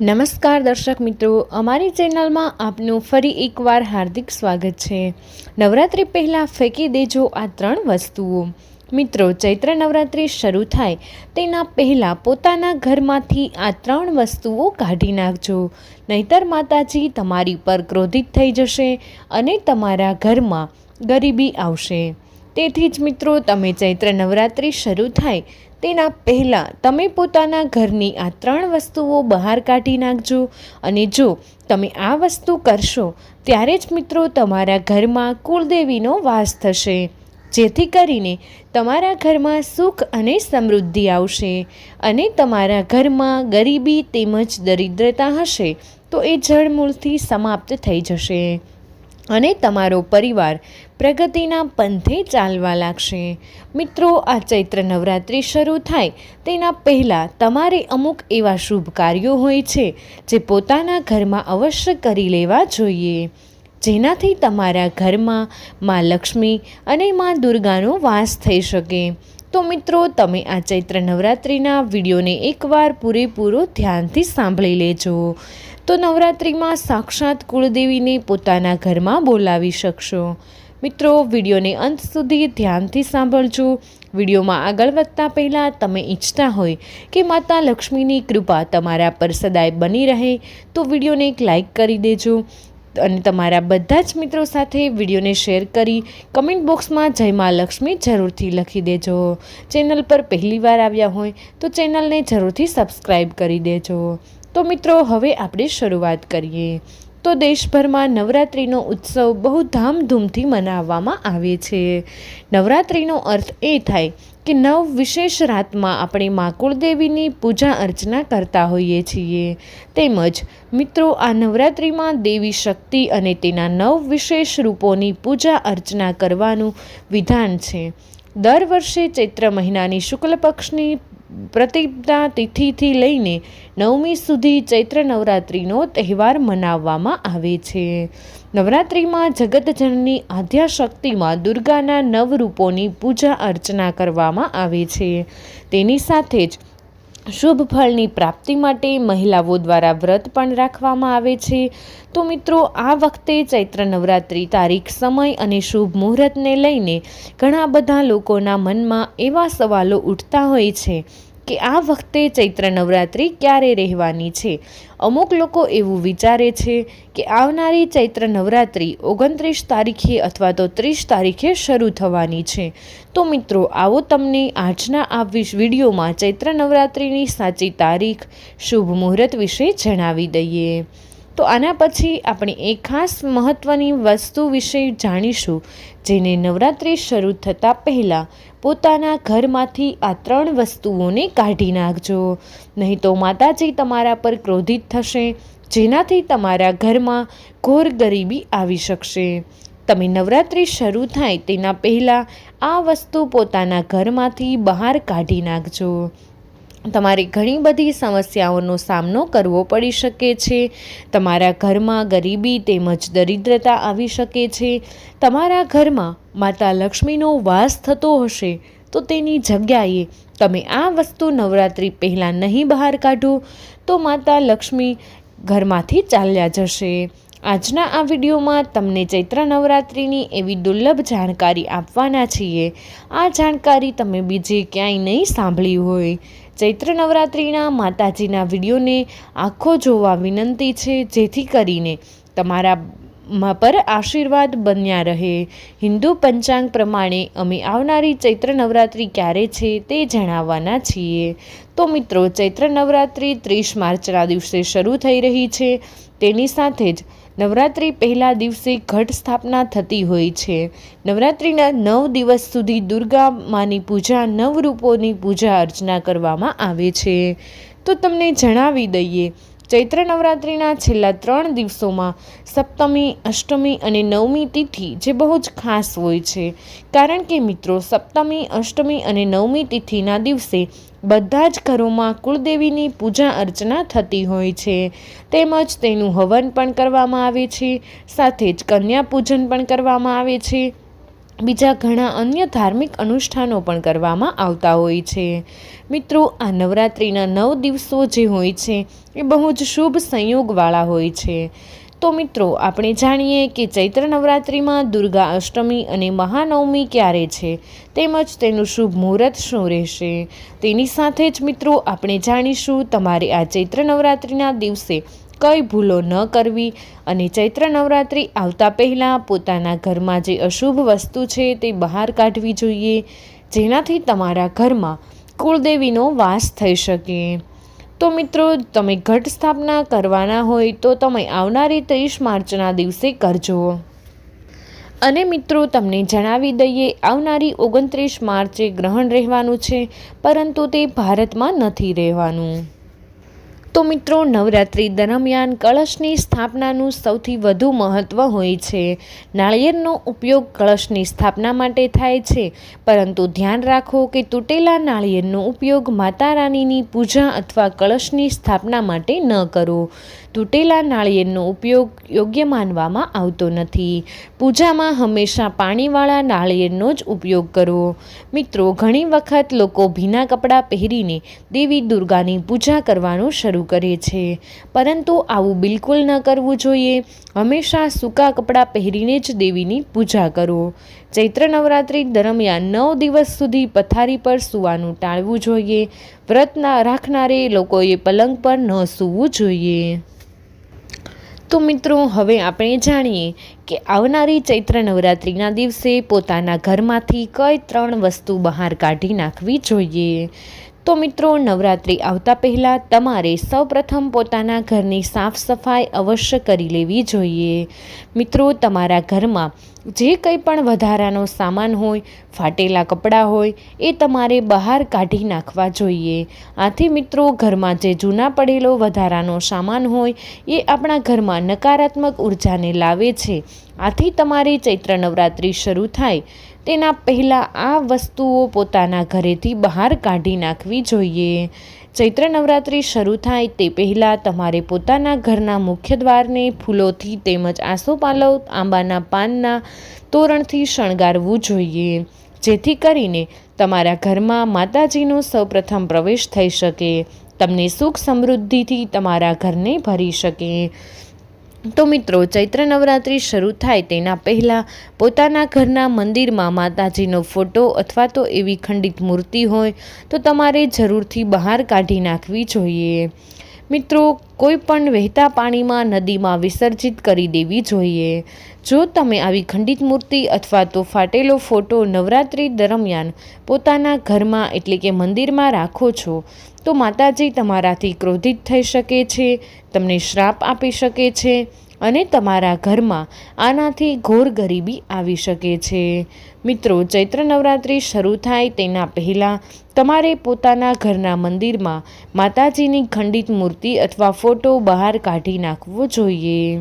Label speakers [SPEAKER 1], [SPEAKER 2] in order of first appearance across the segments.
[SPEAKER 1] નમસ્કાર દર્શક મિત્રો, અમારી ચેનલમાં આપનું ફરી એકવાર હાર્દિક સ્વાગત છે. નવરાત્રિ પહેલાં ફેંકી દેજો આ ત્રણ વસ્તુઓ. મિત્રો, ચૈત્ર નવરાત્રિ શરૂ થાય, તેના પહેલાં પોતાના ઘરમાંથી આ ત્રણ વસ્તુઓ કાઢી નાખજો. નહીતર માતાજી તમારી પર ક્રોધિત થઈ જશે અને તમારા ઘરમાં ગરીબી આવશે. તેથી જ મિત્રો, તમે ચૈત્ર નવરાત્રિ શરૂ થાય તેના પહેલાં તમે પોતાના ઘરની આ ત્રણ વસ્તુઓ બહાર કાઢી નાખજો. અને જો તમે આ વસ્તુ કરશો, ત્યારે જ મિત્રો તમારા ઘરમાં કુળદેવીનો વાસ થશે. જેથી કરીને તમારા ઘરમાં સુખ અને સમૃદ્ધિ આવશે અને તમારા ઘરમાં ગરીબી તેમજ દરિદ્રતા હશે, તો એ જળમૂળથી સમાપ્ત થઈ જશે. અને તમારો પરિવાર પ્રગતિના પંથે ચાલવા લાગશે. મિત્રો, આ ચૈત્ર નવરાત્રિ શરૂ થાય તેના પહેલાં તમારે અમુક એવા શુભ કાર્યો હોય છે જે પોતાના ઘરમાં અવશ્ય કરી લેવા જોઈએ. જેનાથી તમારા ઘરમાં મા લક્ષ્મી અને માં દુર્ગાનો વાસ થઈ શકે. તો મિત્રો, તમે આ ચૈત્ર નવરાત્રિના વિડીયોને એકવાર પૂરેપૂરો ધ્યાનથી સાંભળી લેજો. તો નવરાત્રિમાં સાક્ષાત કુળદેવીને પોતાના ઘરમાં બોલાવી શકશો. મિત્રો, વિડીયોને અંત સુધી ધ્યાનથી સાંભળજો. વિડીયોમાં આગળ વધતા પહેલાં તમે ઈચ્છતા હોય કે માતા લક્ષ્મીની કૃપા તમારા પર સદાય બની રહે, તો વિડીયોને એક લાઈક કરી દેજો અને તમારા બધા જ મિત્રો સાથે વિડીયોને શેર કરી કમેન્ટ બોક્સમાં જય મા લક્ષ્મી જરૂરથી લખી દેજો. ચેનલ પર પહેલીવાર આવ્યા હોય તો ચેનલને જરૂરથી સબસ્ક્રાઈબ કરી દેજો. તો મિત્રો, હવે આપણે શરૂઆત કરીએ. તો દેશભરમાં નવરાત્રિનો ઉત્સવ બહુ ધામધૂમથી મનાવવામાં આવે છે. નવરાત્રિનો અર્થ એ થાય કે નવ વિશેષ રાતમાં આપણે મા કુળદેવીની પૂજા અર્ચના કરતા હોઈએ છીએ. તેમજ, મિત્રો, આ નવરાત્રિમાં દેવી શક્તિ અને તેના નવ વિશેષ રૂપોની પૂજા અર્ચના કરવાનું વિધાન છે. દર વર્ષે ચૈત્ર મહિનાની શુક્લ પક્ષની પ્રતિપદા તિથિથી લઈને નવમી સુધી ચૈત્ર નવરાત્રિનો તહેવાર મનાવવામાં આવે છે. નવરાત્રિમાં જગતજનની આદ્યાશક્તિમાં દુર્ગાના નવ રૂપોની પૂજા અર્ચના કરવામાં આવે છે. તેની સાથે જ શુભ ફળની પ્રાપ્તિ માટે મહિલાઓ દ્વારા વ્રત પણ રાખવામાં આવે છે. તો મિત્રો, આ વખતે ચૈત્ર નવરાત્રિ તારીખ સમય અને શુભ મુહૂર્તને લઈને ઘણા બધા લોકોના મનમાં એવા સવાલો ઉઠતા હોય છે. કે આ વખતે ચૈત્ર નવરાત્રિ ક્યારે રહેવાની છે? અમુક લોકો એવું વિચારે છે કે આવનારી ચૈત્ર નવરાત્રિ ઓગણત્રીસ તારીખે અથવા તો ત્રીસ તારીખે શરૂ થવાની છે. તો મિત્રો, આવો તમને આજના આ વિડીયોમાં ચૈત્ર નવરાત્રિની સાચી તારીખ, શુભ મુહૂર્ત વિશે જણાવી દઈએ. તો આના પછી આપણે એક ખાસ મહત્ત્વની વસ્તુ વિશે જાણીશું, જેને નવરાત્રિ શરૂ થતાં પહેલાં પોતાના ઘરમાંથી આ ત્રણ વસ્તુઓને કાઢી નાખજો. નહીં તો માતાજી તમારા પર ક્રોધિત થશે, જેનાથી તમારા ઘરમાં ઘોર ગરીબી આવી શકશે. તમે નવરાત્રિ શરૂ થાય તેના પહેલાં આ વસ્તુ પોતાના ઘરમાંથી બહાર કાઢી નાખજો. તમારે ઘણી બધી સમસ્યાઓનો સામનો કરવો પડી શકે છે. તમારા ઘરમાં ગરીબી તેમજ દરિદ્રતા આવી શકે છે. તમારા ઘરમાં માતા લક્ષ્મીનો વાસ થતો હશે તો તેની જગ્યાએ તમે આ વસ્તુ નવરાત્રિ પહેલાં નહીં બહાર કાઢો તો માતા લક્ષ્મી ઘરમાંથી ચાલ્યા જશે. આજના આ વિડીયોમાં તમને ચૈત્ર નવરાત્રિની એવી દુર્લભ જાણકારી આપવાના છીએ. આ જાણકારી તમે બીજે ક્યાંય નહીં સાંભળી હોય. ચૈત્ર નવરાત્રિના માતાજીના વિડીયોને આખો જોવા વિનંતી છે, જેથી કરીને તમારા પર આશીર્વાદ બન્યા રહે. હિન્દુ પંચાંગ પ્રમાણે અમે આવનારી ચૈત્ર નવરાત્રિ ક્યારે છે તે જણાવવાના છીએ. તો મિત્રો, ચૈત્ર નવરાત્રિ ત્રીસ માર્ચના દિવસે શરૂ થઈ રહી છે. તેની સાથે જ નવરાત્રિ પહેલા દિવસે ઘટ સ્થાપના થતી હોય છે. નવરાત્રિના નવ દિવસ સુધી દુર્ગા માની પૂજા નવ રૂપોની પૂજા અર્ચના કરવામાં આવે છે. તો તમને જણાવી દઈએ ચૈત્ર નવરાત્રિના છેલ્લા ત્રણ દિવસોમાં સપ્તમી, અષ્ટમી અને નવમી તિથિ જે બહુ જ ખાસ હોય છે. કારણ કે મિત્રો, સપ્તમી, અષ્ટમી અને નવમી તિથિના દિવસે બધા જ ઘરોમાં કુળદેવીની પૂજા અર્ચના થતી હોય છે. તેમજ તેનું હવન પણ કરવામાં આવે છે, સાથે જ કન્યા પૂજન પણ કરવામાં આવે છે. બીજા ઘણા અન્ય ધાર્મિક અનુષ્ઠાનો પણ કરવામાં આવતા હોય છે. મિત્રો, આ નવરાત્રિના નવ દિવસો જે હોય છે, એ બહુ જ શુભ સંયોગવાળા હોય છે. તો મિત્રો, આપણે જાણીએ કે ચૈત્ર નવરાત્રિમાં દુર્ગા અષ્ટમી અને મહાનવમી ક્યારે છે, તેમજ તેનું શુભ મુહૂર્ત શું રહેશે? તેની સાથે જ મિત્રો, આપણે જાણીશું તમારે આ ચૈત્ર નવરાત્રિના દિવસે કઈ ભૂલો ન કરવી અને ચૈત્ર નવરાત્રિ આવતા પહેલાં પોતાના ઘરમાં જે અશુભ વસ્તુ છે તે બહાર કાઢવી જોઈએ, જેનાથી તમારા ઘરમાં કુળદેવીનો વાસ થઈ શકે. તો મિત્રો, તમે ઘટ સ્થાપના કરવાના હોય તો તમે આવનારી ત્રીસ માર્ચના દિવસે કરજો. અને મિત્રો, તમને જણાવી દઈએ, આવનારી ઓગણત્રીસ માર્ચે ગ્રહણ રહેવાનું છે, પરંતુ તે ભારતમાં નથી રહેવાનું. મિત્રો, નવરાત્રિ દરમિયાન કળશની સ્થાપનાનું સૌથી વધુ મહત્ત્વ હોય છે. નાળિયેરનો ઉપયોગ કળશની સ્થાપના માટે થાય છે, પરંતુ ધ્યાન રાખો કે તૂટેલા નાળિયેરનો ઉપયોગ માતા રાણીની પૂજા અથવા કળશની સ્થાપના માટે ન કરો. તૂટેલા નાળિયેરનો ઉપયોગ યોગ્ય માનવામાં આવતો નથી. પૂજામાં હંમેશા પાણીવાળા નાળિયેરનો જ ઉપયોગ કરવો મિત્રો, ઘણી વખત લોકો ભીના કપડાં પહેરીને દેવી દુર્ગાની પૂજા કરવાનું શરૂ કરે છે. પરંતુ આવું બિલકુલ ન કરવું જોઈએ. હંમેશા સૂકા કપડાં પહેરીને જ દેવીની પૂજા કરો. ચૈત્ર નવરાત્રિ દરમિયાન નવ દિવસ સુધી પથારી પર સૂવાનું ટાળવું જોઈએ. વ્રતના રાખનારે લોકોએ પલંગ પર ન સૂવું જોઈએ. તો મિત્રો, હવે આપણે જાણીએ કે આવનારી ચૈત્ર નવરાત્રિના દિવસે પોતાના ઘરમાંથી કઈ ત્રણ વસ્તુ બહાર કાઢી નાખવી જોઈએ. તો મિત્રો, નવરાત્રિ આવતા પહેલાં તમારે સૌપ્રથમ પોતાના ઘરની સાફ સફાઈ અવશ્ય કરી લેવી જોઈએ. મિત્રો, તમારા ઘરમાં જે કંઈ પણ વધારાનો સામાન હોય, ફાટેલા કપડાં હોય, એ તમારે બહાર કાઢી નાખવા જોઈએ. આથી મિત્રો, ઘરમાં જે જૂના પડેલો વધારાનો સામાન હોય, એ આપણા ઘરમાં નકારાત્મક ઉર્જાને લાવે છે. આથી તમારે ચૈત્ર નવરાત્રિ શરૂ થાય તેના પહેલાં આ વસ્તુઓ પોતાના ઘરેથી બહાર કાઢી નાખવી જોઈએ. ચૈત્ર નવરાત્રિ શરૂ થાય તે પહેલાં તમારે પોતાના ઘરના મુખ્ય દ્વારને ફૂલોથી તેમજ આસોપાલવ, આંબાના પાનના તોરણથી શણગારવું જોઈએ. જેથી કરીને તમારા ઘરમાં માતાજીનો સૌપ્રથમ પ્રવેશ થઈ શકે. તમને સુખ સમૃદ્ધિથી તમારા ઘરને ભરી શકે. તો મિત્રો, ચૈત્ર નવરાત્રિ શરૂ થાય તેના પહેલાં પોતાના ઘરના મંદિરમાં માતાજીનો ફોટો અથવા તો એવી ખંડિત મૂર્તિ હોય તો તમારે જરૂરથી બહાર કાઢી નાખવી જોઈએ. મિત્રો, કોઈ પણ વહેતા પાણીમાં નદીમાં વિસર્જિત કરી દેવી જોઈએ. જો તમે આવી ખંડિત મૂર્તિ અથવા તો ફાટેલો ફોટો નવરાત્રિ દરમિયાન પોતાના ઘરમાં એટલે કે મંદિરમાં રાખો છો, તો માતાજી તમારાથી ક્રોધિત થઈ શકે છે, તમને શ્રાપ આપી શકે છે અને તમારા ઘરમાં આનાથી ઘોર ગરીબી આવી શકે છે. મિત્રો, ચૈત્ર નવરાત્રિ શરૂ થાય તેના પહેલાં તમારે પોતાના ઘરના મંદિરમાં માતાજીની ખંડિત મૂર્તિ અથવા ફોટો બહાર કાઢી નાખવો જોઈએ.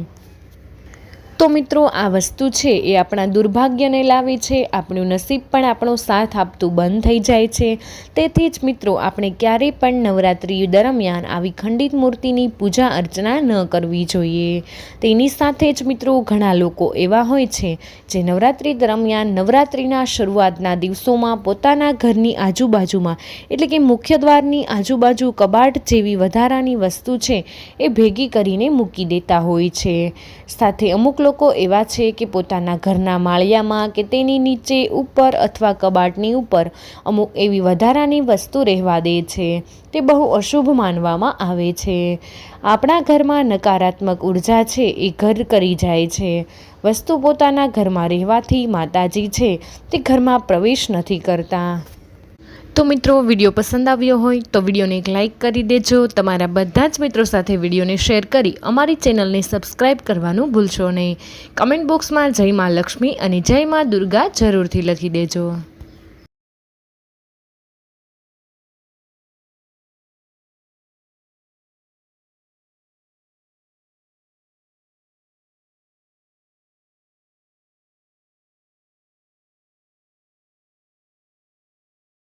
[SPEAKER 1] તો મિત્રો, આ વસ્તુ છે એ આપણા દુર્ભાગ્યને લાવે છે, આપણું નસીબ પણ આપણો સાથ આપતું બંધ થઈ જાય છે. તેથી જ મિત્રો, આપણે ક્યારેય પણ નવરાત્રિ દરમિયાન આવી ખંડિત મૂર્તિની પૂજા અર્ચના ન કરવી જોઈએ. તેની સાથે જ મિત્રો, ઘણા લોકો એવા હોય છે જે નવરાત્રિ દરમિયાન નવરાત્રિના શરૂઆતના દિવસોમાં પોતાના ઘરની આજુબાજુમાં, એટલે કે મુખ્ય દ્વારની આજુબાજુ કબાટ જેવી વધારાની વસ્તુ છે, એ ભેગી કરીને મૂકી દેતા હોય છે. સાથે અમુક લોકો એવા છે કે પોતાના ઘરના માળિયામાં કે તેની નીચે ઉપર અથવા કબાટની ઉપર અમુક એવી વધારાની વસ્તુ રહેવા દે છે. તે બહુ અશુભ માનવામાં આવે છે. આપણા ઘરમાં નકારાત્મક ઊર્જા છે એ ઘર કરી જાય છે. વસ્તુ પોતાના ઘરમાં રહેવાથી માતાજી છે તે ઘરમાં પ્રવેશ નથી કરતા. તો મિત્રો, વીડિયો પસંદ આવ્યો હોય તો વિડીયોને એક લાઇક કરી દેજો. તમારા બધા જ મિત્રો સાથે વિડીયોને શેર કરી અમારી ચેનલને સબસ્ક્રાઈબ કરવાનું ભૂલશો નહીં. કમેન્ટ બોક્સમાં જય માં લક્ષ્મી અને જય માં દુર્ગા જરૂરથી લખી દેજો.